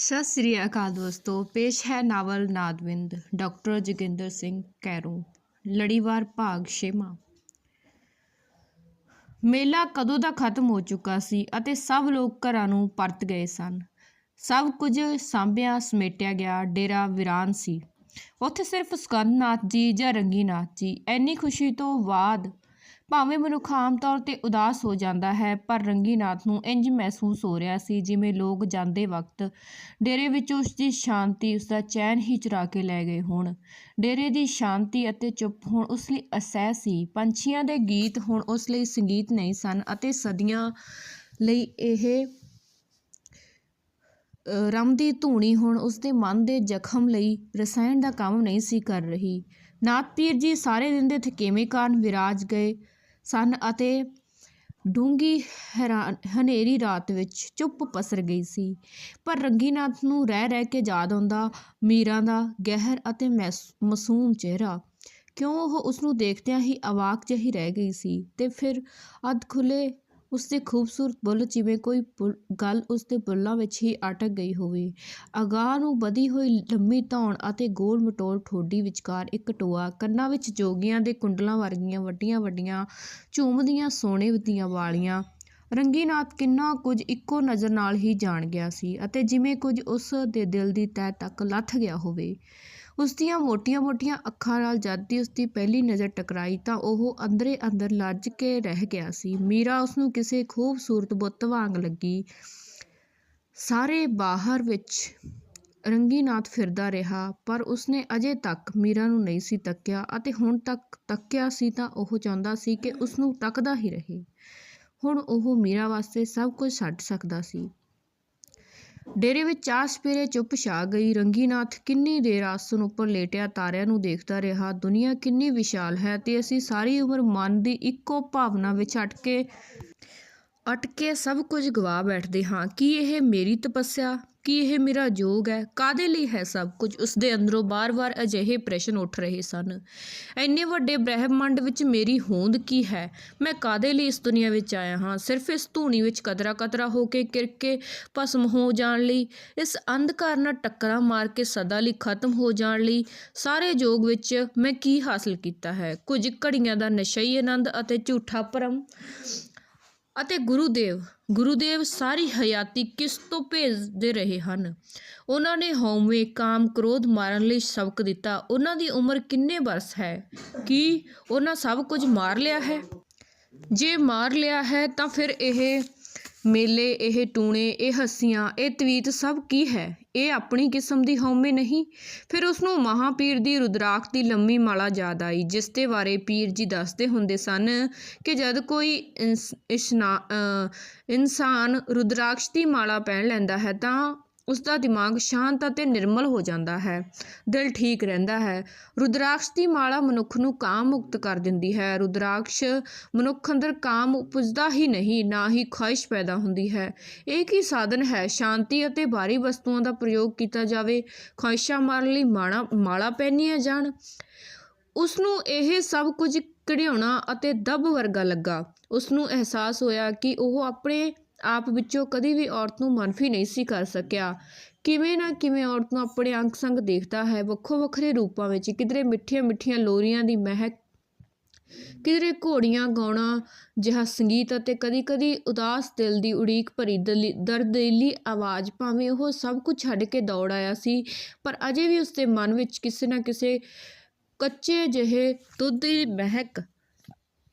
ਸਤਿ ਸ੍ਰੀ ਅਕਾਲ ਦੋਸਤੋ, ਪੇਸ਼ ਹੈ ਨਾਵਲ ਨਾਦਵਿੰਦ, ਡਾਕਟਰ ਜੋਗਿੰਦਰ ਸਿੰਘ ਕੈਰੋਂ, ਲੜੀਵਾਰ ਭਾਗ ਛੇਵਾਂ। ਮੇਲਾ ਕਦੋਂ ਦਾ ਖਤਮ ਹੋ ਚੁੱਕਾ ਸੀ ਅਤੇ ਸਭ ਲੋਕ ਘਰਾਂ ਨੂੰ ਪਰਤ ਗਏ ਸਨ। ਸਭ ਕੁਝ ਸਾਂਭਿਆ, ਸਮੇਟਿਆ ਗਿਆ, ਡੇਰਾ ਵੀਰਾਨ ਸੀ। ਉੱਥੇ ਸਿਰਫ ਸੁਕੰਦਨਾਥ ਜੀ ਜਾਂ ਰੰਗੀਨਾਥ ਜੀ ਐਨੀ ਖੁਸ਼ੀ ਤੋਂ ਬਾਅਦ ਭਾਵੇਂ ਮਨੁੱਖ ਆਮ ਤੌਰ ਤੇ ਉਦਾਸ ਹੋ ਜਾਂਦਾ ਹੈ, ਪਰ ਰੰਗੀਨਾਥ ਨੂੰ ਇੰਜ ਮਹਿਸੂਸ ਹੋ ਰਿਹਾ ਸੀ ਜਿਵੇਂ ਲੋਕ ਜਾਂਦੇ ਵਕਤ ਡੇਰੇ ਵਿੱਚ ਉਸ ਦੀ ਸ਼ਾਂਤੀ, ਉਸ ਦਾ ਚੈਨ ਹੀ ਚੁਰਾ ਕੇ ਲੈ ਗਏ ਹੋਣ। ਡੇਰੇ ਦੀ ਸ਼ਾਂਤੀ ਅਤੇ ਚੁੱਪ ਹੁਣ ਉਸ ਲਈ ਅਸਹਿ ਸੀ। ਪੰਛੀਆਂ ਦੇ ਗੀਤ ਹੁਣ ਉਸ ਲਈ ਸੰਗੀਤ ਨਹੀਂ ਸਨ ਅਤੇ ਸਦੀਆਂ ਲਈ ਇਹ ਰਮ ਦੀ ਧੂਣੀ ਹੁਣ ਉਸਦੇ ਮਨ ਦੇ ਜ਼ਖਮ ਲਈ ਰਸਾਇਣ ਦਾ ਕੰਮ ਨਹੀਂ ਸੀ ਕਰ ਰਹੀ। ਨਾਥ ਪੀਰ ਜੀ ਸਾਰੇ ਦਿਨ ਦੇ ਥਕੇਵੇਂ ਕਾਰਨ ਵਿਰਾਜ ਗਏ। ਸਨ ਅਤੇ ਡੂੰਗੀ ਹੈਰਾਨ ਹਨੇਰੀ ਰਾਤ ਵਿੱਚ ਚੁੱਪ ਪਸਰ ਗਈ ਸੀ। ਪਰ ਰੰਗੀਨਾਥ ਨੂੰ ਰਹਿ ਰਹਿ ਕੇ ਯਾਦ ਆਉਂਦਾ ਮੀਰਾ ਦਾ ਗਹਿਰ ਅਤੇ ਮੈਸ- ਮਾਸੂਮ ਚਿਹਰਾ। ਕਿਉਂ ਉਹ ਉਸ ਨੂੰ ਦੇਖਦਿਆਂ ਹੀ ਅਵਾਕ ਜਿਹੀ ਰਹਿ ਗਈ ਸੀ ਤੇ ਫਿਰ ਅੱਧ ਖੁੱਲੇ ਉਸ ਦੇ ਖੂਬਸੂਰਤ ਬੁੱਲ ਜਿਵੇਂ ਕੋਈ ਬੁੱਲ- ਗੱਲ ਉਸ ਦੇ ਬੁੱਲਾਂ ਵਿੱਚ ਹੀ ਅਟਕ ਗਈ ਹੋਵੇ। ਅਗਾਹ ਨੂੰ ਵਧੀ ਹੋਈ ਲੰਮੀ ਧੌਣ ਅਤੇ ਗੋਲ ਮਟੋਲ ਠੋਡੀ ਵਿਚਕਾਰ ਇੱਕ ਟੋਆ ਕੰਨਾਂ ਵਿੱਚ ਜੋਗੀਆਂ ਦੇ ਕੁੰਡਲਾਂ ਵਰਗੀਆਂ ਵੱਡੀਆਂ ਵੱਡੀਆਂ ਝੂਮਦੀਆਂ ਸੋਨੇ ਦੀਆਂ ਵਾਲੀਆਂ। ਰੰਗੀਨਾਥ ਕਿੰਨਾ ਕੁਝ ਇੱਕੋ ਨਜ਼ਰ ਨਾਲ ਹੀ ਜਾਣ ਗਿਆ ਸੀ ਅਤੇ ਜਿਵੇਂ ਕੁਝ ਉਸ ਦੇ ਦਿਲ ਦੀ ਤਹਿ ਤੱਕ ਲੱਥ ਗਿਆ ਹੋਵੇ। ਉਸ ਦੀਆਂ ਮੋਟੀਆਂ-ਮੋਟੀਆਂ ਅੱਖਾਂ ਨਾਲ ਜਦ ਦੀ ਉਸ ਦੀ ਪਹਿਲੀ ਨਜ਼ਰ ਟਕਰਾਈ ਤਾਂ ਉਹ ਅੰਦਰੇ ਅੰਦਰ ਲੱਜ ਕੇ ਰਹਿ ਗਿਆ ਸੀ। ਮੀਰਾ ਉਸ ਨੂੰ ਕਿਸੇ ਖੂਬਸੂਰਤ ਬੁੱਤ ਵਾਂਗ ਲੱਗੀ। ਸਾਰੇ ਬਾਹਰ ਵਿੱਚ ਰੰਗੀਨਾਥ ਫਿਰਦਾ ਰਿਹਾ, ਪਰ ਉਸਨੇ ਅਜੇ ਤੱਕ ਮੀਰਾ ਨੂੰ ਨਹੀਂ ਸੀ ਤੱਕਿਆ ਅਤੇ ਹੁਣ ਤੱਕ ਤੱਕਿਆ ਸੀ ਤਾਂ ਉਹ ਚਾਹੁੰਦਾ ਸੀ ਕਿ ਉਸਨੂੰ ਤੱਕਦਾ ਹੀ ਰਹੇ। ਹੁਣ ਉਹ ਮੀਰਾ ਵਾਸਤੇ ਸਭ ਕੁਝ ਛੱਡ ਸਕਦਾ ਸੀ। ਡੇਰੇ ਵਿੱਚ ਚਾਹ ਸਪੇਰੇ ਚੁੱਪ ਛਾ ਗਈ। ਰੰਗੀਨਾਥ ਕਿੰਨੀ ਦੇਰ ਆਸਣ ਉੱਪਰ ਲੇਟਿਆ ਤਾਰਿਆਂ ਨੂੰ ਦੇਖਦਾ ਰਿਹਾ। ਦੁਨੀਆ ਕਿੰਨੀ ਵਿਸ਼ਾਲ ਹੈ ਤੇ ਅਸੀਂ ਸਾਰੀ ਉਮਰ ਮਨ ਦੀ ਇੱਕੋ ਭਾਵਨਾ ਵਿੱਚ ਅਟਕੇ ਅਟਕੇ ਸਭ ਕੁਝ ਗਵਾ ਬੈਠਦੇ ਹਾਂ। ਕੀ ਇਹ ਮੇਰੀ ਤਪੱਸਿਆ? ਕੀ ਇਹ ਮੇਰਾ ਯੋਗ ਹੈ? ਕਾਦੇ ਲਈ ਹੈ ਸਭ ਕੁਝ? ਉਸ ਦੇ ਅੰਦਰੋਂ ਬਾਰ-ਬਾਰ ਅਜਿਹੇ ਪ੍ਰਸ਼ਨ ਉੱਠ ਰਹੇ ਸਨ। ਐਨੇ ਵੱਡੇ ਬ੍ਰਹਿਮੰਡ ਵਿੱਚ ਮੇਰੀ ਹੋਂਦ ਕੀ ਹੈ? ਮੈਂ ਕਾਦੇ ਲਈ ਇਸ ਦੁਨੀਆ ਵਿੱਚ ਆਇਆ ਹਾਂ? ਸਿਰਫ ਇਸ ਧੂਣੀ ਵਿੱਚ ਕਤਰਾ ਕਤਰਾ ਹੋ ਕੇ ਕਿਰਕੇ ਭਸਮ ਹੋ ਜਾਣ ਲਈ, ਇਸ ਅੰਧਕਾਰ ਨਾਲ ਟੱਕਰਾਂ ਮਾਰ ਕੇ ਸਦਾ ਲਈ ਖਤਮ ਹੋ ਜਾਣ ਲਈ, ਸਾਰੇ ਯੋਗ ਵਿੱਚ ਮੈਂ ਕੀ ਹਾਸਲ ਕੀਤਾ ਹੈ? ਕੁਝ ਘੜੀਆਂ ਦਾ ਨਸ਼ਈ ਆਨੰਦ ਅਤੇ ਝੂਠਾ ਭਰਮ? ਅਤੇ ਗੁਰੂਦੇਵ ਗੁਰੂਦੇਵ ਸਾਰੀ ਹਯਾਤੀ ਕਿਸ ਤੋਂ ਭੇਜਦੇ ਰਹੇ ਹਨ? ਉਹਨਾਂ ਨੇ ਹਉਮੈ ਕਾਮ ਕ੍ਰੋਧ ਮਾਰਨ ਲਈ ਸਬਕ ਦਿੱਤਾ। ਉਹਨਾਂ ਦੀ ਉਮਰ ਕਿੰਨੇ ਵਰਸ ਹੈ? ਕੀ ਉਹਨਾਂ ਸਭ ਕੁਝ ਮਾਰ ਲਿਆ ਹੈ? ਜੇ ਮਾਰ ਲਿਆ ਹੈ ਤਾਂ ਫਿਰ ਇਹ ਮੇਲੇ, ਇਹ ਟੂਣੇ, ਇਹ ਹੱਸੀਆਂ, ਇਹ ਤਵੀਤ ਸਭ ਕੀ ਹੈ? ਇਹ ਆਪਣੀ ਕਿਸਮ ਦੀ ਹਉਮੈ ਨਹੀਂ। ਫਿਰ ਉਸ ਨੂੰ ਮਹਾਪੀਰ ਦੀ ਰੁਦਰਾਖ ਦੀ ਲੰਮੀ ਮਾਲਾ ਯਾਦ ਆਈ ਜਿਸ ਦੇ ਬਾਰੇ ਪੀਰ ਜੀ ਦੱਸਦੇ ਹੁੰਦੇ ਸਨ ਕਿ ਜਦ ਕੋਈ ਇਨਸ- ਇਸ਼ਨਾ ਅ, ਇਨਸਾਨ ਰੁਦਰਾਕਸ਼ ਦੀ ਮਾਲਾ ਪਹਿਨ ਲੈਂਦਾ ਹੈ ਤਾਂ ਉਸ ਦਾ ਦਿਮਾਗ ਸ਼ਾਂਤ ਅਤੇ ਨਿਰਮਲ ਹੋ ਜਾਂਦਾ ਹੈ। ਦਿਲ ਠੀਕ ਰਹਿੰਦਾ ਹੈ। ਰੁਦਰਾਕਸ਼ ਦੀ ਮਾਲਾ ਮਨੁੱਖ ਨੂੰ ਕਾਮ ਮੁਕਤ ਕਰ ਦਿੰਦੀ ਹੈ। ਰੁਦਰਾਕਸ਼ ਮਨੁੱਖ ਅੰਦਰ ਕਾਮ ਉਪਜਦਾ ਹੀ ਨਹੀਂ, ਨਾ ਹੀ ਖੁਆਇਸ਼ ਪੈਦਾ ਹੁੰਦੀ ਹੈ। ਇਹ ਕੀ ਸਾਧਨ ਹੈ? ਸ਼ਾਂਤੀ ਅਤੇ ਬਾਹਰੀ ਵਸਤੂਆਂ ਦਾ ਪ੍ਰਯੋਗ ਕੀਤਾ ਜਾਵੇ। ਖੁਆਇਸ਼ਾਂ ਮਾਰਨ ਲਈ ਮਾਲਾ ਮਾਲਾ ਪਹਿਨੀਆਂ ਜਾਣ। ਉਸ ਨੂੰ ਇਹ ਸਭ ਕੁਝ ਘੜਿਆਉਣਾ ਅਤੇ ਦਬ ਵਰਗਾ ਲੱਗਾ। ਉਸ ਨੂੰ ਅਹਿਸਾਸ ਹੋਇਆ ਕਿ ਉਹ ਆਪਣੇ ਆਪ ਵਿੱਚੋਂ ਕਦੀ ਵੀ ਔਰਤ ਨੂੰ ਮਨਫੀ ਨਹੀਂ ਸੀ ਕਰ ਸਕਿਆ। ਕਿਵੇਂ ਨਾ ਕਿਵੇਂ ਔਰਤ ਨੂੰ ਆਪਣੇ ਅੰਗ ਸੰਗ ਦੇਖਦਾ ਹੈ, ਵੱਖੋ ਵੱਖਰੇ ਰੂਪਾਂ ਵਿੱਚ, ਕਿਧਰੇ ਮਿੱਠੀਆਂ ਮਿੱਠੀਆਂ ਲੋਰੀਆਂ ਦੀ ਮਹਿਕ, ਕਿਧਰੇ ਘੋੜੀਆਂ ਗਾਉਣਾ ਜਿਹਾ ਸੰਗੀਤ ਅਤੇ ਕਦੀ-ਕਦੀ ਉਦਾਸ ਦਿਲ ਦੀ ਉਡੀਕ ਭਰੀ ਦਲੀ- ਦਰਦੀਲੀ ਆਵਾਜ਼, ਭਾਵੇਂ ਉਹ ਸਭ ਕੁਝ ਛੱਡ ਕੇ ਦੌੜ ਆਇਆ ਸੀ, ਪਰ ਅਜੇ ਵੀ ਉਸਦੇ ਮਨ ਵਿੱਚ ਕਿਸੇ ਨਾ ਕਿਸੇ ਕੱਚੇ ਜਿਹੇ ਦੁੱਧ ਦੀ ਮਹਿਕ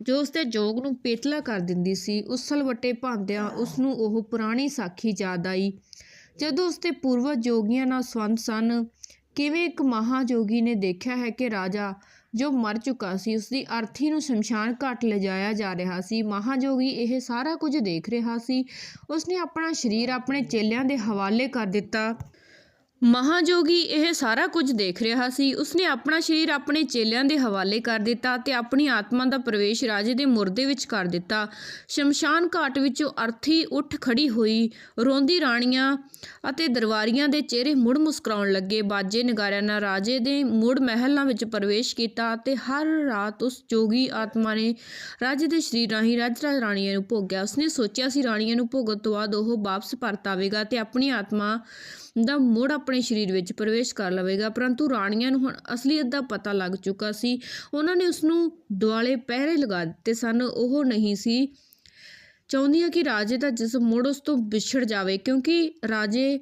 ਜੋ ਉਸਦੇ ਜੋਗ ਨੂੰ ਪੇਤਲਾ ਕਰ ਦਿੰਦੀ ਸੀ ਉਸਲ ਵੱਟੇ ਭਾਂਦਿਆਂ ਉਸ ਨੂੰ ਉਹ ਪੁਰਾਣੀ ਸਾਖੀ ਯਾਦ ਆਈ। ਜਦੋਂ ਉਸਦੇ ਪੂਰਵਜ ਜੋਗੀਆਂ ਨਾਲ ਸੰਬੰਧ ਸਨ, ਕਿਵੇਂ ਇੱਕ ਮਹਾਜੋਗੀ ਨੇ ਦੇਖਿਆ ਹੈ ਕਿ ਰਾਜਾ ਜੋ ਮਰ ਚੁੱਕਾ ਸੀ ਉਸ ਦੀ ਅਰਥੀ ਨੂੰ ਸ਼ਮਸ਼ਾਨ ਘਾਟ ਲਿਜਾਇਆ ਜਾ ਰਿਹਾ ਸੀ। ਮਹਾਜੋਗੀ ਇਹ ਸਾਰਾ ਕੁਝ ਦੇਖ ਰਿਹਾ ਸੀ। ਉਸਨੇ ਆਪਣਾ ਸਰੀਰ ਆਪਣੇ ਚੇਲਿਆਂ ਦੇ ਹਵਾਲੇ ਕਰ ਦਿੱਤਾ। ਮਹਾਜੋਗੀ ਇਹ ਸਾਰਾ ਕੁਝ ਦੇਖ ਰਿਹਾ ਸੀ। ਉਸਨੇ ਆਪਣਾ ਸਰੀਰ ਆਪਣੇ ਚੇਲਿਆਂ ਦੇ ਹਵਾਲੇ ਕਰ ਦਿੱਤਾ ਤੇ ਆਪਣੀ ਆਤਮਾ ਦਾ ਪ੍ਰਵੇਸ਼ ਰਾਜੇ ਦੇ ਮੁਰਦੇ ਵਿੱਚ ਕਰ ਦਿੱਤਾ। ਸ਼ਮਸ਼ਾਨ ਘਾਟ ਵਿੱਚੋਂ ਅਰਥੀ ਉੱਠ ਖੜੀ ਹੋਈ। ਰੋਂਦੀ ਰਾਣੀਆਂ ਅਤੇ ਦਰਬਾਰੀਆਂ ਦੇ ਚਿਹਰੇ ਮੁੜ ਮੁਸਕਰਾਉਣ ਲੱਗੇ। ਬਾਜੇ ਨਗਾਰਿਆਂ ਨਾਲ ਰਾਜੇ ਦੇ ਮੁੜ ਮਹਿਲਾਂ ਵਿੱਚ ਪ੍ਰਵੇਸ਼ ਕੀਤਾ ਤੇ ਹਰ ਰਾਤ ਉਸ ਜੋਗੀ ਆਤਮਾ ਨੇ ਰਾਜੇ ਦੇ ਸਰੀਰ ਰਾਹੀਂ ਰਾਜ ਰਾਜ ਰਾਣੀਆਂ ਨੂੰ ਭੋਗਿਆ। ਉਸਨੇ ਸੋਚਿਆ ਸੀ ਰਾਣੀਆਂ ਨੂੰ ਭੋਗਣ ਤੋਂ ਬਾਅਦ ਉਹ ਵਾਪਸ ਪਰਤ ਆਵੇਗਾ ਤੇ ਆਪਣੀ ਆਤਮਾ ਦਾ ਮੁੜ ਆਪਣੇ ਸਰੀਰ ਵਿੱਚ ਪ੍ਰਵੇਸ਼ ਕਰ ਲਵੇਗਾ। ਪਰੰਤੂ ਰਾਣੀਆਂ ਨੂੰ ਹੁਣ ਅਸਲੀਅਤ ਦਾ ਪਤਾ ਲੱਗ ਚੁੱਕਾ ਸੀ। ਉਹਨਾਂ ਨੇ ਉਸ ਨੂੰ ਦੁਆਲੇ ਪਹਿਰੇ ਲਗਾ ਦਿੱਤੇ ਸਨ। ਉਹ ਨਹੀਂ ਸੀ ਚਾਹੁੰਦੀਆਂ ਕਿ ਰਾਜੇ ਦਾ ਜਿਸਮ ਮੁੜ ਉਸ ਤੋਂ ਵਿਛੜ ਜਾਵੇ, ਕਿਉਂਕਿ ਰਾਜੇ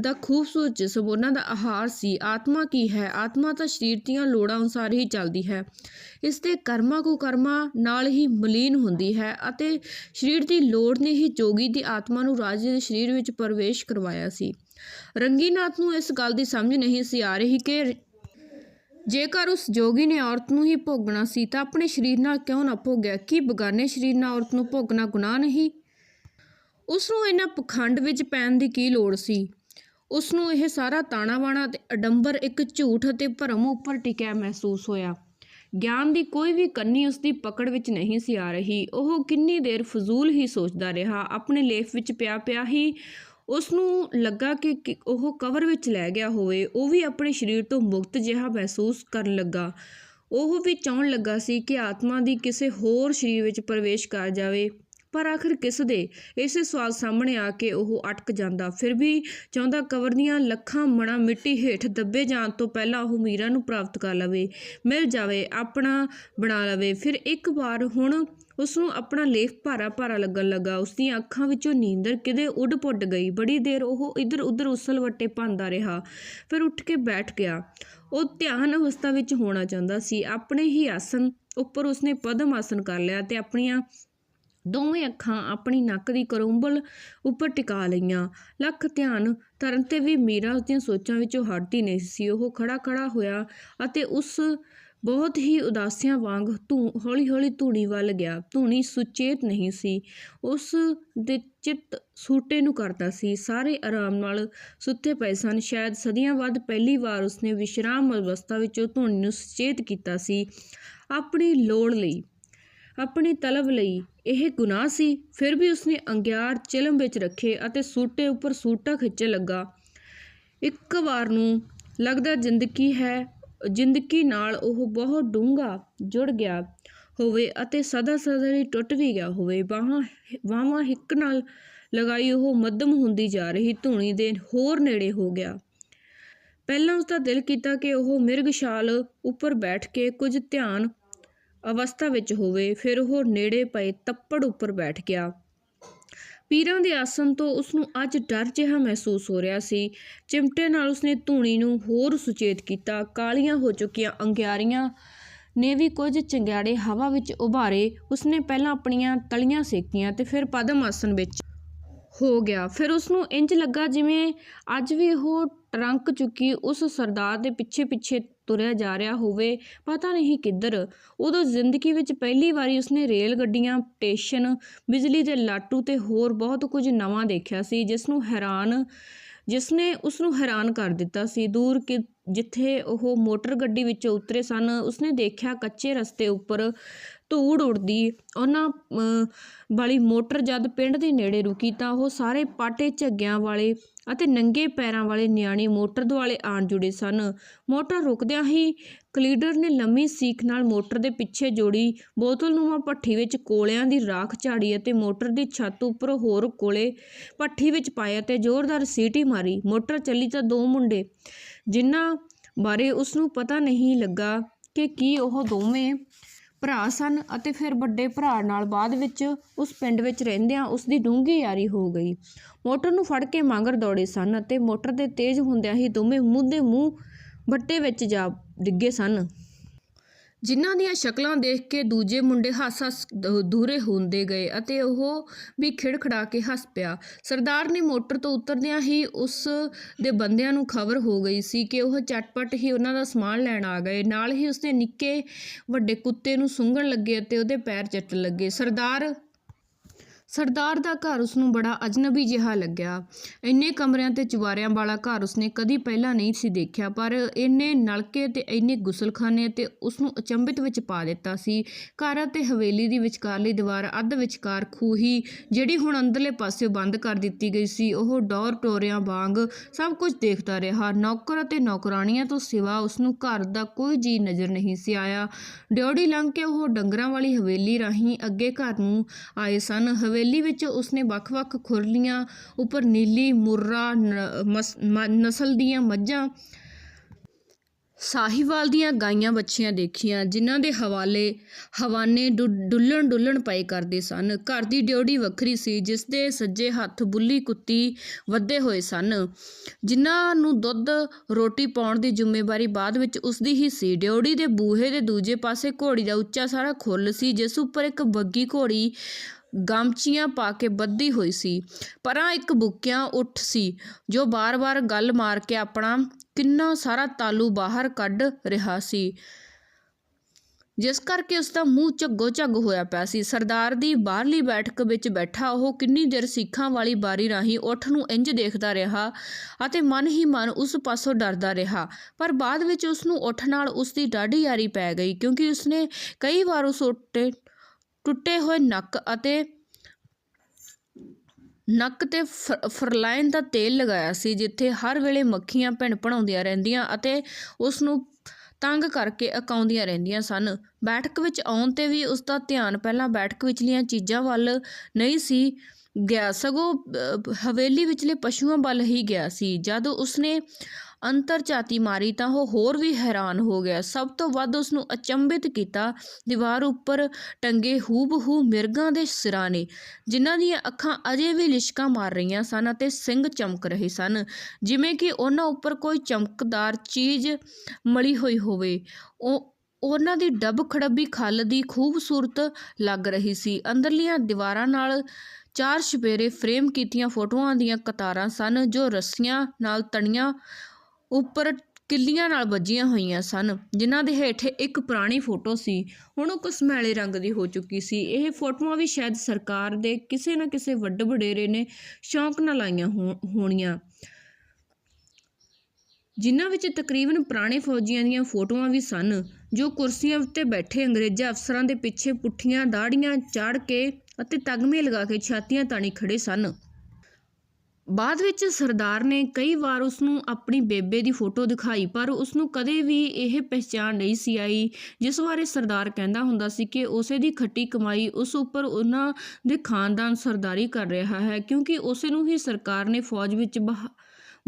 ਦਾ ਖੂਬਸੂਰਤ ਜਿਸਮ ਉਹਨਾਂ ਦਾ ਆਹਾਰ ਸੀ। ਆਤਮਾ ਕੀ ਹੈ? ਆਤਮਾ ਤਾਂ ਸਰੀਰ ਦੀਆਂ ਲੋੜਾਂ ਅਨੁਸਾਰ ਹੀ ਚੱਲਦੀ ਹੈ। ਇਸ ਦੇ ਕਰਮਾ ਕੋ ਕਰਮਾ ਨਾਲ ਹੀ ਮਲੀਨ ਹੁੰਦੀ ਹੈ ਅਤੇ ਸਰੀਰ ਦੀ ਲੋੜ ਨੇ ਹੀ ਜੋਗੀ ਦੀ ਆਤਮਾ ਨੂੰ ਰਾਜੇ ਦੇ ਸਰੀਰ ਵਿੱਚ ਪ੍ਰਵੇਸ਼ ਕਰਵਾਇਆ ਸੀ। ਰੰਗੀਨਾਥ ਨੂੰ ਇਸ ਗੱਲ ਦੀ ਸਮਝ ਨਹੀਂ ਸੀ ਆ ਰਹੀ ਕਿ ਜੇਕਰ ਉਸ ਜੋਗੀ ਨੇ ਔਰਤ ਨੂੰ ਹੀ ਭੋਗਣਾ ਸੀ ਤਾਂ ਆਪਣੇ ਸਰੀਰ ਨਾਲ ਕਿਉਂ ਨਾ ਭੋਗਿਆ? ਕੀ ਬਗਾਨੇ ਸਰੀਰ ਨਾਲ ਔਰਤ ਨੂੰ ਭੋਗਣਾ ਗੁਨਾਹ ਨਹੀਂ? ਉਸ ਨੂੰ ਇਹਨਾਂ ਪਖੰਡ ਵਿੱਚ ਪੈਣ ਦੀ ਕੀ ਲੋੜ ਸੀ? ਉਸ ਨੂੰ ਇਹ ਸਾਰਾ ਤਾਣਾ-ਬਾਣਾ ਤੇ ਅਡੰਬਰ ਇੱਕ ਝੂਠ ਅਤੇ ਭਰਮ ਉੱਪਰ ਟਿਕਿਆ ਮਹਿਸੂਸ ਹੋਇਆ। ਗਿਆਨ ਦੀ ਕੋਈ ਵੀ ਕੰਨੀ ਉਸ ਦੀ ਪਕੜ ਵਿੱਚ ਨਹੀਂ ਸੀ ਆ ਰਹੀ। ਉਹ ਕਿੰਨੀ ਦੇਰ ਫਜ਼ੂਲ ਹੀ ਸੋਚਦਾ ਰਿਹਾ, ਆਪਣੇ ਲੇਖ ਵਿੱਚ ਪਿਆ ਪਿਆ ਹੀ ਉਸ ਨੂੰ ਲੱਗਾ ਕਿ ਕਿ ਉਹ ਕਵਰ ਵਿੱਚ ਲੈ ਗਿਆ ਹੋਵੇ, ਉਹ ਵੀ ਆਪਣੇ ਸਰੀਰ ਤੋਂ ਮੁਕਤ ਜਿਹਾ ਮਹਿਸੂਸ ਕਰਨ ਲੱਗਾ। ਉਹ ਵੀ ਚਾਹਣ ਲੱਗਾ ਸੀ ਕਿ ਆਤਮਾ ਦੀ ਕਿਸੇ ਹੋਰ ਸਰੀਰ ਵਿੱਚ ਪ੍ਰਵੇਸ਼ ਕਰ ਜਾਵੇ। ਪਰ ਆਖਿਰ ਕਿਸ ਦੇ? ਇਸੇ ਸਵਾਲ ਸਾਹਮਣੇ ਆ ਕੇ ਉਹ ਅਟਕ ਜਾਂਦਾ। ਫਿਰ ਵੀ ਚਾਹੁੰਦਾ ਕਵਰ ਦੀਆਂ ਲੱਖਾਂ ਮਣਾ ਮਿੱਟੀ ਹੇਠ ਦੱਬੇ ਜਾਣ ਤੋਂ ਪਹਿਲਾਂ ਉਹ ਮੀਰਾ ਨੂੰ ਪ੍ਰਾਪਤ ਕਰ ਲਵੇ। ਮਿਲ ਜਾਵੇ, ਆਪਣਾ ਬਣਾ ਲਵੇ। ਫਿਰ ਇੱਕ ਵਾਰ ਹੁਣ ਉਸ ਨੂੰ ਆਪਣਾ ਲੇਖ ਭਾਰਾ ਭਾਰਾ ਲੱਗਣ ਲੱਗਾ। ਉਸ ਦੀਆਂ ਅੱਖਾਂ ਵਿੱਚੋਂ ਨੀਂਦਰ ਕਿਤੇ ਉੱਡ ਪੁੱਡ ਗਈ। ਬੜੀ ਦੇਰ ਉਹ ਇੱਧਰ ਉੱਧਰ ਉਸਲ ਵੱਟੇ ਪਾਉਂਦਾ ਰਿਹਾ। ਫਿਰ ਉੱਠ ਕੇ ਬੈਠ ਗਿਆ। ਉਹ ਧਿਆਨ ਅਵਸਥਾ ਵਿੱਚ ਹੋਣਾ ਚਾਹੁੰਦਾ ਸੀ। ਆਪਣੇ ਹੀ ਆਸਨ ਉੱਪਰ ਉਸਨੇ ਪਦਮ ਆਸਨ ਕਰ ਲਿਆ ਤੇ ਆਪਣੀਆਂ ਦੋਵੇਂ ਅੱਖਾਂ ਆਪਣੀ ਨੱਕ ਦੀ ਕਰੁੰਬਲ ਉੱਪਰ ਟਿਕਾ ਲਈਆਂ। ਲੱਖ ਧਿਆਨ ਧਰਨ ਤੇ ਵੀ ਮੀਰਾ ਉਸ ਦੀਆਂ ਸੋਚਾਂ ਵਿੱਚੋਂ ਹਟਦੀ ਨਹੀਂ ਸੀ। ਉਹ ਖੜਾ ਖੜਾ ਹੋਇਆ ਅਤੇ ਉਸ ਬਹੁਤ ਹੀ ਉਦਾਸੀਆਂ ਵਾਂਗ ਧੂ ਹੌਲੀ ਹੌਲੀ ਧੂਣੀ ਵੱਲ ਗਿਆ। ਧੂਣੀ ਸੁਚੇਤ ਨਹੀਂ ਸੀ। ਉਸ ਦੇ ਚਿੱਤ ਸੂਟੇ ਨੂੰ ਕਰਦਾ ਸੀ। ਸਾਰੇ ਆਰਾਮ ਨਾਲ ਸੁੱਤੇ ਪਏ ਸਨ। ਸ਼ਾਇਦ ਸਦੀਆਂ ਬਾਅਦ ਪਹਿਲੀ ਵਾਰ ਉਸਨੇ ਵਿਸ਼ਰਾਮ ਅਵਸਥਾ ਵਿੱਚੋਂ ਧੂਣੀ ਨੂੰ ਸੁਚੇਤ ਕੀਤਾ ਸੀ। ਆਪਣੀ ਲੋੜ ਲਈ ਆਪਣੀ ਤਲਬ ਲਈ। ਇਹ ਗੁਨਾਹ ਸੀ। ਫਿਰ ਵੀ ਉਸਨੇ ਅੰਗਿਆਰ ਚਿਲਮ ਵਿੱਚ ਰੱਖੇ ਅਤੇ ਸੂਟੇ ਉੱਪਰ ਸੂਟਾ ਖਿੱਚਣ ਲੱਗਾ। ਇੱਕ ਵਾਰ ਨੂੰ ਲੱਗਦਾ ਜ਼ਿੰਦਗੀ ਹੈ, ਜ਼ਿੰਦਗੀ ਨਾਲ ਉਹ ਬਹੁਤ ਡੂੰਘਾ ਜੁੜ ਗਿਆ ਹੋਵੇ ਅਤੇ ਸਦਾ ਸਦਾ ਲਈ ਟੁੱਟ ਵੀ ਗਿਆ ਹੋਵੇ। ਬਾਹਾਂ ਬਾਹਾਂ ਹਿੱਕ ਨਾਲ ਲਗਾਈ ਉਹ ਮੱਧਮ ਹੁੰਦੀ ਜਾ ਰਹੀ ਧੂਣੀ ਦੇ ਹੋਰ ਨੇੜੇ ਹੋ ਗਿਆ। ਪਹਿਲਾਂ ਉਸਦਾ ਦਿਲ ਕੀਤਾ ਕਿ ਉਹ ਮਿਰਗਸ਼ਾਲ ਉੱਪਰ ਬੈਠ ਕੇ ਕੁਝ ਧਿਆਨ ਅਵਸਥਾ ਵਿੱਚ ਹੋਵੇ, ਫਿਰ ਉਹ ਨੇੜੇ ਪਏ ਤੱਪੜ ਉੱਪਰ ਬੈਠ ਗਿਆ। ਪੀਰਾਂ ਦੇ ਆਸਨ ਤੋਂ ਉਸ ਨੂੰ ਅੱਜ ਡਰ ਜਿਹਾ ਮਹਿਸੂਸ ਹੋ ਰਿਹਾ ਸੀ। ਚਿਮਟੇ ਨਾਲ ਉਸਨੇ ਧੂਣੀ ਨੂੰ ਹੋਰ ਸੁਚੇਤ ਕੀਤਾ। ਕਾਲੀਆਂ ਹੋ ਚੁੱਕੀਆਂ ਅੰਗਿਆਰੀਆਂ ਨੇ ਵੀ ਕੁਝ ਚੰਗਿਆੜੇ ਹਵਾ ਵਿੱਚ ਉਭਾਰੇ। ਉਸਨੇ ਪਹਿਲਾਂ ਆਪਣੀਆਂ ਤਲੀਆਂ ਸੇਕੀਆਂ ਤੇ ਫਿਰ ਪਦਮ ਆਸਨ ਵਿੱਚ ਹੋ ਗਿਆ। ਫਿਰ ਉਸ ਨੂੰ ਇੰਜ ਲੱਗਾ ਜਿਵੇਂ ਅੱਜ ਵੀ ਉਹ ਟਰੰਕ ਚੁੱਕੀ ਉਸ ਸਰਦਾਰ ਦੇ ਪਿੱਛੇ ਪਿੱਛੇ ਤੁਰਿਆ ਜਾ ਰਿਹਾ ਹੋਵੇ, ਪਤਾ ਨਹੀਂ ਕਿੱਧਰ। ਉਦੋਂ ਜ਼ਿੰਦਗੀ ਵਿੱਚ ਪਹਿਲੀ ਵਾਰੀ ਉਸਨੇ ਰੇਲ ਗੱਡੀਆਂ, ਸਟੇਸ਼ਨ, ਬਿਜਲੀ ਦੇ ਲਾਟੂ ਤੇ ਹੋਰ ਬਹੁਤ ਕੁਝ ਨਵਾਂ ਦੇਖਿਆ ਸੀ ਜਿਸ ਨੂੰ ਹੈਰਾਨ ਜਿਸ ਨੇ ਉਸ ਨੂੰ ਹੈਰਾਨ ਕਰ ਦਿੱਤਾ ਸੀ। ਦੂਰ ਕਿ, ਜਿੱਥੇ ਉਹ ਮੋਟਰ ਗੱਡੀ ਵਿੱਚੋਂ ਉਤਰੇ ਸਨ, ਉਸਨੇ ਦੇਖਿਆ ਕੱਚੇ ਰਸਤੇ ਉੱਪਰ ਧੂੜ ਉੱਡਦੀ, ਉਹਨਾਂ ਵਾਲੀ ਮੋਟਰ ਜਦ ਪਿੰਡ ਦੇ ਨੇੜੇ ਰੁਕੀ ਤਾਂ ਉਹ ਸਾਰੇ ਪਾਟੇ ਝੱਗਿਆਂ ਵਾਲੇ ਅਤੇ ਨੰਗੇ ਪੈਰਾਂ ਵਾਲੇ ਨਿਆਣੇ ਮੋਟਰ ਦੁਆਲੇ ਆਣ ਜੁੜੇ ਸਨ। ਮੋਟਰ ਰੁਕਦਿਆਂ ਹੀ ਕਲੀਡਰ ਨੇ ਲੰਮੀ ਸੀਖ ਨਾਲ ਮੋਟਰ ਦੇ ਪਿੱਛੇ ਜੋੜੀ ਬੋਤਲਨੁਮਾ ਭੱਠੀ ਵਿੱਚ ਕੋਲਿਆਂ ਦੀ ਰਾਖ ਝਾੜੀ ਅਤੇ ਮੋਟਰ ਦੀ ਛੱਤ ਉੱਪਰ ਹੋਰ ਕੋਲੇ ਭੱਠੀ ਵਿੱਚ ਪਾਏ ਅਤੇ ਜ਼ੋਰਦਾਰ ਸੀਟੀ ਮਾਰੀ। ਮੋਟਰ ਚੱਲੀ ਤਾਂ ਦੋ ਮੁੰਡੇ, ਜਿਨ੍ਹਾਂ ਬਾਰੇ ਉਸ ਨੂੰ ਪਤਾ ਨਹੀਂ ਲੱਗਾ ਕਿ ਕੀ ਉਹ ਦੋਵੇਂ ਭਰਾ ਸਨ ਅਤੇ ਫਿਰ ਵੱਡੇ ਭਰਾ ਨਾਲ ਬਾਅਦ ਵਿੱਚ ਉਸ ਪਿੰਡ ਵਿੱਚ ਰਹਿੰਦਿਆਂ ਉਸ ਦੀ ਡੂੰਘੀ ਯਾਰੀ ਹੋ ਗਈ। ਮੋਟਰ ਨੂੰ ਫੜ ਕੇ ਮਗਰ ਦੌੜੇ ਸਨ ਅਤੇ ਮੋਟਰ ਦੇ ਤੇਜ਼ ਹੁੰਦਿਆਂ ਹੀ ਦੋਵੇਂ ਮੂੰਹ ਦੇ ਮੂੰਹ ਵੱਟੇ ਵਿੱਚ ਜਾ ਡਿੱਗੇ ਸਨ। ਜਿਨ੍ਹਾਂ ਦੀਆਂ ਸ਼ਕਲਾਂ ਦੇਖ ਕੇ ਦੂਜੇ ਮੁੰਡੇ ਹੱਸ-ਹੱਸ ਦ- ਦੂਰੇ ਹੁੰਦੇ ਗਏ ਅਤੇ ਉਹ ਵੀ ਖਿੜਖੜਾ ਕੇ ਹੱਸ ਪਿਆ। ਸਰਦਾਰ ਨੇ ਮੋਟਰ ਤੋਂ ਉਤਰਦਿਆਂ ਹੀ ਉਸ ਦੇ ਬੰਦਿਆਂ ਨੂੰ ਖਬਰ ਹੋ ਗਈ ਸੀ ਕਿ ਉਹ ਚਟਪਟ ਹੀ ਉਹਨਾਂ ਦਾ ਸਮਾਨ ਲੈਣ ਆ ਗਏ। ਨਾਲ ਹੀ ਉਸਦੇ ਨਿੱਕੇ ਵੱਡੇ ਕੁੱਤੇ ਨੂੰ ਸੁੰਘਣ ਲੱਗੇ ਅਤੇ ਉਹਦੇ ਪੈਰ ਚੱਟਣ ਲੱਗੇ। ਸਰਦਾਰ ਸਰਦਾਰ ਦਾ ਘਰ ਉਸਨੂੰ ਬੜਾ ਅਜਨਬੀ ਜਿਹਾ ਲੱਗਿਆ। ਇੰਨੇ ਕਮਰਿਆਂ ਤੇ ਚੁਬਾਰਿਆਂ ਵਾਲਾ ਘਰ ਉਸਨੇ ਕਦੀ ਪਹਿਲਾਂ ਨਹੀਂ ਸੀ ਦੇਖਿਆ, ਪਰ ਇੰਨੇ ਨਲਕੇ ਤੇ ਇੰਨੇ ਗੁਸਲਖਾਨੇ ਤੇ ਉਸਨੂੰ ਅਚੰਭਿਤ ਵਿੱਚ ਪਾ ਦਿੱਤਾ ਸੀ। ਘਰ ਅਤੇ ਹਵੇਲੀ ਦੀ ਵਿਚਕਾਰਲੀ ਦੀਵਾਰ, ਅੱਧ ਵਿਚਕਾਰ ਖੂਹੀ, ਜਿਹੜੀ ਹੁਣ ਅੰਦਰਲੇ ਪਾਸੇ ਬੰਦ ਕਰ ਦਿੱਤੀ ਗਈ ਸੀ, ਉਹ ਡੋਰ ਟੋਰਿਆਂ ਵਾਂਗ ਸਭ ਕੁਝ ਦੇਖਦਾ ਰਿਹਾ। ਨੌਕਰ ਅਤੇ ਨੌਕਰਾਣੀਆਂ ਤੋਂ ਸਿਵਾ ਉਸਨੂੰ ਘਰ ਦਾ ਕੋਈ ਜੀ ਨਜ਼ਰ ਨਹੀਂ ਸੀ ਆਇਆ। ਡਿਓੜੀ ਲੰਘ ਕੇ ਉਹ ਡੰਗਰਾਂ ਵਾਲੀ ਹਵੇਲੀ ਰਾਹੀਂ ਅੱਗੇ ਘਰ ਨੂੰ ਆਏ ਸਨ। ਹਵੇਲੀ ਵਿੱਚ ਉਸਨੇ ਵੱਖ-ਵੱਖ ਖੁਰਲੀਆਂ, ਉੱਪਰ ਨੀਲੀ ਮੁਰਰਾ ਨਸਲ ਦੀਆਂ ਮੱਝਾਂ, ਸਾਹੀਵਾਲ ਦੀਆਂ ਗਾਈਆਂ ਬੱਚੀਆਂ ਦੇਖੀਆਂ, ਜਿਨ੍ਹਾਂ ਦੇ ਹਵਾਲੇ ਹਵਾਨੇ ਡੁੱਲਣ ਡੁੱਲਣ ਪਏ ਕਰਦੇ ਸਨ। ਘਰ ਦੀ ਡਿਉੜੀ ਵੱਖਰੀ ਸੀ, ਜਿਸ ਦੇ ਸੱਜੇ ਹੱਥ ਬੁੱਲੀ ਕੁੱਤੀ ਵੱਧੇ ਹੋਏ ਸਨ, ਜਿਨ੍ਹਾਂ ਨੂੰ ਦੁੱਧ, ਰੋਟੀ ਪਾਉਣ ਦੀ ਜ਼ਿੰਮੇਵਾਰੀ ਬਾਅਦ ਵਿੱਚ ਉਸਦੀ ਹੀ ਸੀ। ਡਿਉੜੀ ਦੇ ਬੂਹੇ ਦੇ ਦੂਜੇ ਪਾਸੇ ਘੋੜੀ ਦਾ ਉੱਚਾ ਸਾਰਾ ਖੁੱਲ ਸੀ, ਜਿਸ ਉੱਪਰ ਇੱਕ ਬੱਗੀ ਘੋੜੀ ਗਮਚੀਆਂ ਪਾ ਕੇ ਬੱਧੀ ਹੋਈ ਸੀ। ਪਰਾਂ ਇੱਕ ਬੁੱਕਿਆਂ ਉੱਠ ਸੀ, ਜੋ ਬਾਰ-ਬਾਰ ਗੱਲ ਮਾਰ ਕੇ ਆਪਣਾ ਕਿੰਨਾ ਸਾਰਾ ਤਾਲੂ ਬਾਹਰ ਕੱਢ ਰਿਹਾ ਸੀ। ਜਿਸ ਕਰਕੇ ਉਸ ਦਾ ਮੂੰਹ ਝੱਗੋ ਝੱਗ ਹੋਇਆ ਪਿਆ ਸੀ। ਸਰਦਾਰ ਦੀ ਬਾਹਰਲੀ ਬੈਠਕ ਵਿੱਚ ਬੈਠਾ ਉਹ ਕਿੰਨੀ ਦੇਰ ਸਿੱਖਾਂ ਵਾਲੀ ਬਾਰੀ ਰਾਹੀਂ ਉੱਠ ਨੂੰ ਇੰਜ ਦੇਖਦਾ ਰਿਹਾ ਅਤੇ ਮਨ ਹੀ ਮਨ ਉਸ ਪਾਸੋਂ ਡਰਦਾ ਰਿਹਾ। ਪਰ ਬਾਅਦ ਵਿੱਚ ਉਸ ਨੂੰ ਉੱਠ ਨਾਲ ਉਸ ਦੀ ਡਾਢੀ ਯਾਰੀ ਪੈ ਗਈ, ਕਿਉਂਕਿ ਉਸਨੇ ਕਈ ਵਾਰ ਉਸ ਉੱਤੇ ਟੁੱਟੇ ਹੋਏ ਨੱਕ ਅਤੇ ਨੱਕ ਤੇ ਫਰਲਾਈਨ ਦਾ ਤੇਲ ਲਗਾਇਆ ਸੀ ਜਿੱਥੇ ਹਰ ਵੇਲੇ ਮੱਖੀਆਂ ਭਿਣਭਿਣਾਉਂਦੀਆਂ ਰਹਿੰਦੀਆਂ ਅਤੇ ਉਸ ਨੂੰ ਤੰਗ ਕਰਕੇ ਅਕਾਉਂਦੀਆਂ ਰਹਿੰਦੀਆਂ ਸਨ। ਬੈਠਕ ਵਿੱਚ ਆਉਣ ਤੇ ਵੀ ਉਸ ਦਾ ਧਿਆਨ ਪਹਿਲਾਂ ਬੈਠਕ ਵਿਚਲੀਆਂ ਚੀਜ਼ਾਂ ਵੱਲ ਨਹੀਂ ਸੀ ਗਿਆ ਸਗੋਂ ਅਹ, ਹਵੇਲੀ ਵਿਚਲੇ ਪਸ਼ੂਆਂ ਵੱਲ ਹੀ ਗਿਆ ਸੀ। ਜਦ ਉਸਨੇ ਅੰਤਰ ਝਾਤੀ ਮਾਰੀ ਤਾਂ ਉਹ ਹੋਰ ਵੀ ਹੈਰਾਨ ਹੋ ਗਿਆ। ਸਭ ਤੋਂ ਵੱਧ ਉਸ ਨੂੰ ਅਚੰਭਿਤ ਕੀਤਾ ਦੀਵਾਰ ਉੱਪਰ ਟੰਗੇ ਹੂਬਹੂ ਮਿਰਗਾਂ ਦੇ ਸਿਰਾਂ ਨੇ ਜਿਨ੍ਹਾਂ ਦੀਆਂ ਅੱਖਾਂ ਅਜੇ ਵੀ ਲਿਸ਼ਕਾਂ ਮਾਰ ਰਹੀਆਂ ਸਨ ਅਤੇ ਸਿੰਗ ਚਮਕ ਰਹੇ ਸਨ, ਜਿਵੇਂ ਕਿ ਉਹਨਾਂ ਉੱਪਰ ਕੋਈ ਚਮਕਦਾਰ ਚੀਜ਼ ਮਲੀ ਹੋਈ ਹੋਵੇ। ਉਹ, ਉਹਨਾਂ ਦੀ ਡੱਬ ਖੜੱਬੀ ਖੱਲ ਦੀ ਖੂਬਸੂਰਤ ਲੱਗ ਰਹੀ ਸੀ। ਅੰਦਰਲੀਆਂ ਦੀਵਾਰਾਂ ਨਾਲ ਚਾਰ ਛਪੇਰੇ ਫਰੇਮ ਕੀਤੀਆਂ ਫੋਟੋਆਂ ਦੀਆਂ ਕਤਾਰਾਂ ਸਨ, ਜੋ ਰੱਸੀਆਂ ਨਾਲ ਤਣੀਆਂ ਉੱਪਰ ਕਿੱਲੀਆਂ ਨਾਲ ਵੱਜੀਆਂ ਹੋਈਆਂ ਸਨ, ਜਿਨ੍ਹਾਂ ਦੇ ਹੇਠ ਇੱਕ ਪੁਰਾਣੀ ਫੋਟੋ ਸੀ। ਹੁਣ ਉਹ ਕੁਸਮੈਲੇ ਰੰਗ ਦੀ ਹੋ ਚੁੱਕੀ ਸੀ। ਇਹ ਫੋਟੋਆਂ ਵੀ ਸ਼ਾਇਦ ਸਰਕਾਰ ਦੇ ਕਿਸੇ ਨਾ ਕਿਸੇ ਵੱਡ ਵਡੇਰੇ ਨੇ ਸ਼ੌਂਕ ਨਾਲ ਲਾਈਆਂ ਹੋ- ਹੋਣੀਆਂ। ਜਿਨ੍ਹਾਂ ਵਿੱਚ ਤਕਰੀਬਨ ਪੁਰਾਣੇ ਫੌਜੀਆਂ ਦੀਆਂ ਫੋਟੋਆਂ ਵੀ ਸਨ, ਜੋ ਕੁਰਸੀਆਂ ਉੱਤੇ ਬੈਠੇ ਅੰਗਰੇਜ਼ਾਂ ਅਫਸਰਾਂ ਦੇ ਪਿੱਛੇ ਪੁੱਠੀਆਂ ਦਾੜੀਆਂ ਚਾੜ ਕੇ ਅਤੇ ਤਗਮੇ ਲਗਾ ਕੇ ਛਾਤੀਆਂ ਤਾਣੀ ਖੜੇ ਸਨ। ਬਾਅਦ ਵਿੱਚ ਸਰਦਾਰ ਨੇ ਕਈ ਵਾਰ ਉਸ ਨੂੰ ਆਪਣੀ ਬੇਬੇ ਦੀ ਫੋਟੋ ਦਿਖਾਈ, ਪਰ ਉਸ ਨੂੰ ਕਦੇ ਵੀ ਇਹ ਪਹਿਚਾਣ ਨਹੀਂ ਸੀ ਆਈ। ਜਿਸ ਬਾਰੇ ਸਰਦਾਰ ਕਹਿੰਦਾ ਹੁੰਦਾ ਸੀ ਕਿ ਉਸੇ ਦੀ ਖੱਟੀ ਕਮਾਈ ਉਸ ਉੱਪਰ ਉਹਨਾਂ ਦੇ ਖਾਨਦਾਨ ਸਰਦਾਰੀ ਕਰ ਰਿਹਾ ਹੈ, ਕਿਉਂਕਿ ਉਸੇ ਨੂੰ ਹੀ ਸਰਕਾਰ ਨੇ ਫੌਜ ਵਿੱਚ ਬਹਾ-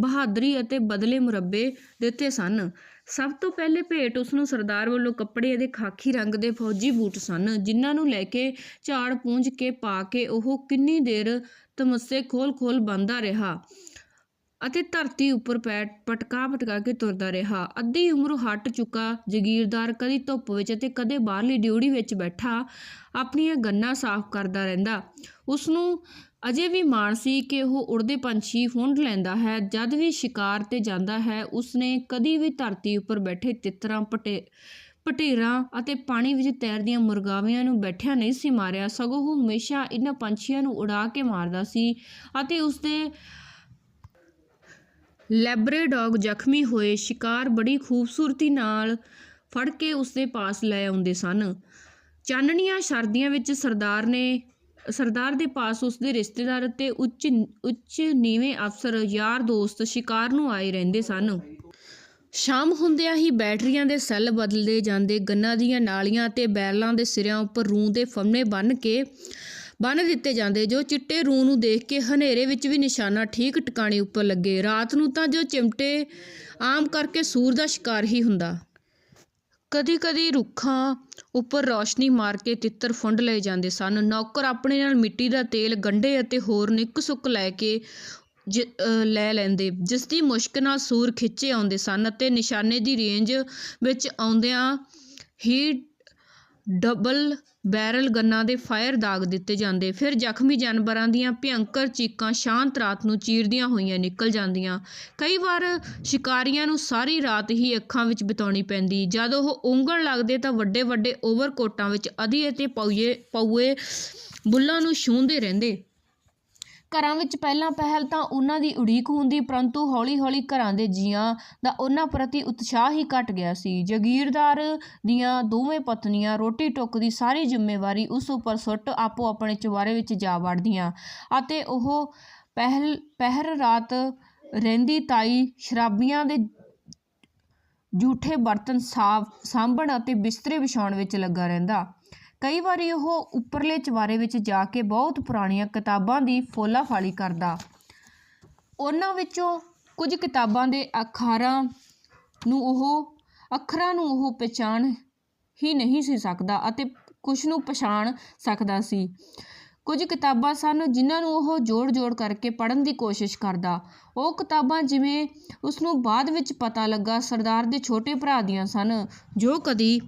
ਬਹਾਦਰੀ ਅਤੇ ਬਦਲੇ ਮੁਰੱਬੇ ਦਿੱਤੇ ਸਨ। ਸਭ ਤੋਂ ਪਹਿਲੇ ਭੇਟ ਉਸ ਨੂੰ ਸਰਦਾਰ ਵੱਲੋਂ ਕੱਪੜੇ ਅਤੇ ਖਾਕੀ ਰੰਗ ਦੇ ਫੌਜੀ ਬੂਟ ਸਨ, ਜਿਨ੍ਹਾਂ ਨੂੰ ਲੈ ਕੇ ਝਾੜ ਪੂੰਝ ਕੇ ਪਾ ਕੇ ਉਹ ਕਿੰਨੀ ਦੇਰ ਤਮੱਸੇ ਖੋਲ-ਖੋਲ ਬੰਦਾ ਰਿਹਾ ਅਤੇ ਧਰਤੀ ਉੱਪਰ ਪੈਰ ਪਟਕਾ ਪਟਕਾ ਕੇ ਤੁਰਦਾ ਰਿਹਾ। ਅੱਧੀ ਉਮਰ ਹਟ ਚੁੱਕਾ ਜਗੀਰਦਾਰ ਕਦੀ ਧੁੱਪ ਵਿੱਚ ਅਤੇ ਕਦੇ ਬਾਹਰਲੀ ਡਿਊੜੀ ਵਿੱਚ ਬੈਠਾ, ਆਪਣੀਆਂ ਗੰਨਾ ਸਾਫ਼ ਕਰਦਾ ਰਹਿੰਦਾ। ਉਸ ਨੂੰ ਅਜੇ ਵੀ ਮਾਣ ਸੀ ਕਿ ਉਹ ਉੜਦੇ ਪੰਛੀ ਫੁੰਡ ਲੈਂਦਾ ਹੈ। ਜਦ ਵੀ ਸ਼ਿਕਾਰ ਤੇ ਜਾਂਦਾ ਹੈ, ਉਸਨੇ ਕਦੀ ਵੀ ਧਰਤੀ ਉੱਪਰ ਬੈਠੇ ਤਿੱਤਰਾਂ, ਪਟੇ, ਪਟੇਰਾਂ ਅਤੇ ਪਾਣੀ ਵਿੱਚ ਤੈਰਦੀਆਂ ਮੁਰਗਾਵਿਆਂ ਨੂੰ ਬੈਠਿਆ ਨਹੀਂ ਸੀ ਮਾਰਿਆ। ਸਗੋਂ ਉਹ ਹਮੇਸ਼ਾ ਇਹਨਾਂ ਪੰਛੀਆਂ ਨੂੰ ਉਡਾ ਕੇ ਮਾਰਦਾ ਸੀ ਅਤੇ ਉਸਦੇ ਲੈਬਰੇਡੌਗ ਜ਼ਖਮੀ ਹੋਏ ਸ਼ਿਕਾਰ ਬੜੀ ਖੂਬਸੂਰਤੀ ਨਾਲ ਫੜ ਕੇ ਉਸਦੇ ਪਾਸ ਲੈ ਆਉਂਦੇ ਸਨ। ਚਾਨਣੀਆਂ, ਸਰਦੀਆਂ ਵਿੱਚ ਸਰਦਾਰ ਨੇ ਸਰਦਾਰ ਦੇ ਪਾਸ ਉਸਦੇ ਰਿਸ਼ਤੇਦਾਰ ਅਤੇ ਉੱਚ ਉੱਚ ਨੀਵੇਂ ਅਫਸਰ ਯਾਰ ਦੋਸਤ ਸ਼ਿਕਾਰ ਨੂੰ ਆਏ ਰਹਿੰਦੇ ਸਨ। ਸ਼ਾਮ ਹੁੰਦਿਆਂ ਹੀ ਬੈਟਰੀਆਂ ਦੇ ਸੈੱਲ ਬਦਲਦੇ ਜਾਂਦੇ ਗੰਨਾਂ ਦੀਆਂ ਨਾਲੀਆਂ ਤੇ ਬੈਲਾਂ ਦੇ ਸਿਰਿਆਂ ਉੱਪਰ ਰੂੰ ਦੇ ਫੰਨੇ ਬੰਨ੍ਹ ਕੇ, ਬੰਨ੍ਹ ਦਿੱਤੇ ਜਾਂਦੇ, ਜੋ ਚਿੱਟੇ ਰੂੰ ਨੂੰ ਦੇਖ ਕੇ ਹਨੇਰੇ ਵਿੱਚ ਵੀ ਨਿਸ਼ਾਨਾ ਠੀਕ ਟਿਕਾਣੇ ਉੱਪਰ ਲੱਗੇ। ਰਾਤ ਨੂੰ ਤਾਂ ਜੋ ਚਿਮਟੇ ਆਮ ਕਰਕੇ ਸੂਰ ਦਾ ਸ਼ਿਕਾਰ ਹੀ ਹੁੰਦਾ। ਕਦੀ-ਕਦੀ ਰੁੱਖਾਂ ਉੱਪਰ ਰੌਸ਼ਨੀ ਮਾਰ ਕੇ ਤਿੱਤਰ ਫੁੰਡ ਲਏ ਜਾਂਦੇ ਸਨ। ਨੌਕਰ ਆਪਣੇ ਨਾਲ ਮਿੱਟੀ ਦਾ ਤੇਲ, ਗੰਢੇ ਅਤੇ ਹੋਰ ਨਿੱਕ ਸੁੱਕ ਲੈ ਕੇ ਜ- ਲੈ ਲੈਂਦੇ ਜਿਸ ਦੀ ਮੁਸ਼ਕ ਨਾਲ ਸੂਰ ਖਿੱਚੇ ਆਉਂਦੇ ਸਨ ਅਤੇ ਨਿਸ਼ਾਨੇ ਦੀ ਰੇਂਜ ਵਿੱਚ ਆਉਂਦਿਆਂ ਹੀ ਡਬਲ ਬੈਰਲ ਗੰਨਾਂ ਦੇ ਫਾਇਰ ਦਾਗ ਦਿੱਤੇ ਜਾਂਦੇ। ਫਿਰ ਜ਼ਖਮੀ ਜਾਨਵਰਾਂ ਦੀਆਂ ਭਿਅੰਕਰ ਚੀਕਾਂ ਸ਼ਾਂਤ ਰਾਤ ਨੂੰ ਚੀਰਦੀਆਂ ਹੋਈਆਂ ਨਿਕਲ ਜਾਂਦੀਆਂ। ਕਈ ਵਾਰ ਸ਼ਿਕਾਰੀਆਂ ਨੂੰ ਸਾਰੀ ਰਾਤ ਹੀ ਅੱਖਾਂ ਵਿੱਚ ਬਿਤਾਉਣੀ ਪੈਂਦੀ। ਜਦ ਉਹ ਉਂਗਲ ਲੱਗਦੇ ਤਾਂ ਵੱਡੇ ਵੱਡੇ ਓਵਰਕੋਟਾਂ ਵਿੱਚ ਅਧੀ ਅਤੇ ਪੌਏ ਪੌਏ ਬੁੱਲਾਂ ਨੂੰ ਛੂੰਹਦੇ ਰਹਿੰਦੇ। ਘਰਾਂ ਵਿੱਚ ਪਹਿਲਾਂ ਪਹਿਲ ਤਾਂ ਉਹਨਾਂ ਦੀ ਉਡੀਕ ਹੁੰਦੀ, ਪਰੰਤੂ ਹੌਲੀ-ਹੌਲੀ ਘਰਾਂ ਦੇ ਜੀਆਂ ਦਾ ਉਹਨਾਂ ਪ੍ਰਤੀ ਉਤਸ਼ਾਹ ਹੀ ਘਟ ਗਿਆ ਸੀ। ਜਗੀਰਦਾਰ ਦੀਆਂ ਦੋਵੇਂ ਪਤਨੀਆਂ ਰੋਟੀ ਟੁੱਕ ਦੀ ਸਾਰੀ ਜ਼ਿੰਮੇਵਾਰੀ ਉਸ ਉੱਪਰ ਸੁੱਟ ਆਪੋ ਆਪਣੇ ਚੁਬਾਰੇ ਵਿੱਚ ਜਾ ਵੜਦੀਆਂ ਅਤੇ ਉਹ ਪਹਿਲ, ਪਹਿਰ ਰਾਤ ਰਹਿੰਦੀ ਤਾਈ ਸ਼ਰਾਬੀਆਂ ਦੇ ਜੂਠੇ ਬਰਤਨ ਸਾਫ਼, ਸਾਂਭਣ ਅਤੇ ਬਿਸਤਰੇ ਵਿਛਾਉਣ ਵਿੱਚ ਲੱਗਾ ਰਹਿੰਦਾ। ਕਈ ਵਾਰੀ ਉਹ ਉੱਪਰਲੇ ਚਵਾਰੇ ਵਿੱਚ ਜਾ ਕੇ ਬਹੁਤ ਪੁਰਾਣੀਆਂ ਕਿਤਾਬਾਂ ਦੀ ਫੋਲਾ-ਫਾਲੀ ਕਰਦਾ। ਉਹਨਾਂ ਵਿੱਚੋਂ ਕੁਝ ਕਿਤਾਬਾਂ ਦੇ ਅਖਾਰਾਂ ਨੂੰ ਉਹ, ਅੱਖਰਾਂ ਨੂੰ ਉਹ ਪਛਾਣ ਹੀ ਨਹੀਂ ਸੀ ਸਕਦਾ ਅਤੇ ਕੁਝ ਨੂੰ ਪਛਾਣ ਸਕਦਾ ਸੀ। ਕੁਝ ਕਿਤਾਬਾਂ ਸਨ ਜਿਨ੍ਹਾਂ ਨੂੰ ਉਹ ਜੋੜ-ਜੋੜ ਕਰਕੇ ਪੜ੍ਹਨ ਦੀ ਕੋਸ਼ਿਸ਼ ਕਰਦਾ। ਉਹ ਕਿਤਾਬਾਂ ਜਿਵੇਂ ਉਸ ਨੂੰ ਬਾਅਦ ਵਿੱਚ ਪਤਾ ਲੱਗਾ ਸਰਦਾਰ ਦੇ ਛੋਟੇ ਭਰਾ ਦੀਆਂ ਸਨ, ਜੋ ਕਦੀ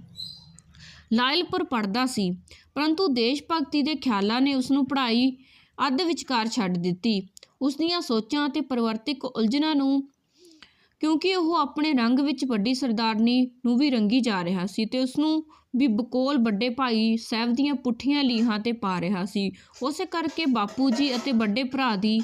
ਲਾਇਲਪੁਰ ਪੜ੍ਹਦਾ ਸੀ, ਪਰੰਤੂ ਦੇਸ਼ ਭਗਤੀ ਦੇ ਖਿਆਲਾਂ ਨੇ ਉਸ ਨੂੰ ਪੜ੍ਹਾਈ ਅੱਧ ਵਿਚਕਾਰ ਛੱਡ ਦਿੱਤੀ। ਉਸ ਦੀਆਂ ਸੋਚਾਂ ਅਤੇ ਪਰਿਵਰਤਿਕ ਉਲਝਣਾਂ ਨੂੰ, ਕਿਉਂਕਿ ਉਹ ਆਪਣੇ ਰੰਗ ਵਿੱਚ ਵੱਡੀ ਸਰਦਾਰਨੀ ਨੂੰ ਵੀ ਰੰਗੀ ਜਾ ਰਿਹਾ ਸੀ ਤੇ ਉਸ ਨੂੰ ਵੀ ਬਕੋਲ ਵੱਡੇ ਭਾਈ ਸਾਹਿਬ ਦੀਆਂ ਪੁੱਠੀਆਂ ਲੀਹਾਂ ਤੇ ਪਾ ਰਿਹਾ ਸੀ। ਉਸੇ ਕਰਕੇ ਬਾਪੂ ਜੀ ਅਤੇ ਵੱਡੇ ਭਰਾ ਦੀ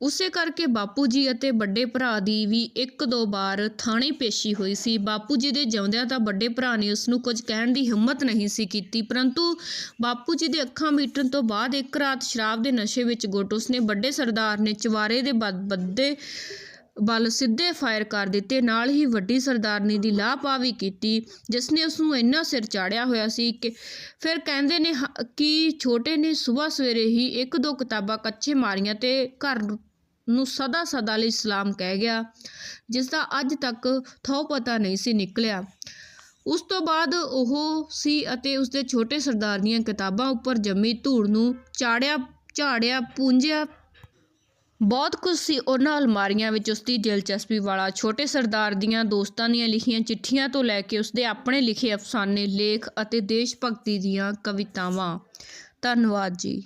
ਉਸੇ ਕਰਕੇ ਬਾਪੂ ਜੀ ਅਤੇ ਵੱਡੇ ਭਰਾ ਦੀ ਵੀ ਇੱਕ ਦੋ ਵਾਰ ਥਾਣੇ ਪੇਸ਼ੀ ਹੋਈ ਸੀ। ਬਾਪੂ ਜੀ ਦੇ ਜਿਉਂਦਿਆਂ ਤਾਂ ਵੱਡੇ ਭਰਾ ਨੇ ਉਸ ਨੂੰ ਕੁਝ ਕਹਿਣ ਦੀ ਹਿੰਮਤ ਨਹੀਂ ਸੀ ਕੀਤੀ, ਪਰੰਤੂ ਬਾਪੂ ਜੀ ਦੇ ਅੱਖਾਂ ਮੀਟਣ ਤੋਂ ਬਾਅਦ ਇੱਕ ਰਾਤ ਸ਼ਰਾਬ ਦੇ ਨਸ਼ੇ ਵਿੱਚ ਗੁੱਟ ਉਸ ਨੇ ਵੱਡੇ ਸਰਦਾਰ ਨੇ ਚਵਾਰੇ ਦੇ ਬਦ- ਬੱਦੇ ਵੱਲ ਸਿੱਧੇ ਫਾਇਰ ਕਰ ਦਿੱਤੇ। ਨਾਲ ਹੀ ਵੱਡੀ ਸਰਦਾਰਨੀ ਦੀ ਲਾਪਾਵੀ ਕੀਤੀ ਜਿਸ ਨੇ ਉਸ ਨੂੰ ਇੰਨਾ ਸਿਰ ਚਾੜਿਆ ਹੋਇਆ ਸੀ ਕਿ ਫਿਰ ਕਹਿੰਦੇ ਨੇ ਹ- ਕਿ ਛੋਟੇ ਨੇ ਸਵੇਰ ਸਵੇਰੇ ਹੀ ਇੱਕ ਦੋ ਕਿਤਾਬਾਂ ਕੱਚੇ ਮਾਰੀਆਂ ਤੇ ਘਰ ਨੂੰ ਸਦਾ ਸਦਾ ਲਈ ਸਲਾਮ ਕਹਿ ਗਿਆ, ਜਿਸ ਦਾ ਅੱਜ ਤੱਕ ਥੋ ਪਤਾ ਨਹੀਂ ਸੀ ਨਿਕਲਿਆ। ਉਸ ਤੋਂ ਬਾਅਦ ਉਹ ਸੀ ਅਤੇ ਉਸਦੇ ਛੋਟੇ ਸਰਦਾਰ ਦੀਆਂ ਕਿਤਾਬਾਂ ਉੱਪਰ ਜੰਮੀ ਧੂੜ ਨੂੰ ਚਾੜਿਆ, ਝਾੜਿਆ, ਪੂੰਝਿਆ ਬਹੁਤ ਕੁਝ ਸੀ ਉਹਨਾਂ ਅਲਮਾਰੀਆਂ ਵਿੱਚ ਉਸਦੀ ਦਿਲਚਸਪੀ ਵਾਲਾ ਛੋਟੇ ਸਰਦਾਰ ਦੀਆਂ ਦੋਸਤਾਂ ਦੀਆਂ ਲਿਖੀਆਂ ਚਿੱਠੀਆਂ ਤੋਂ ਲੈ ਕੇ ਉਸਦੇ ਆਪਣੇ ਲਿਖੇ ਅਫਸਾਨੇ, ਲੇਖ ਅਤੇ ਦੇਸ਼ ਭਗਤੀ ਦੀਆਂ ਕਵਿਤਾਵਾਂ। ਧੰਨਵਾਦ ਜੀ।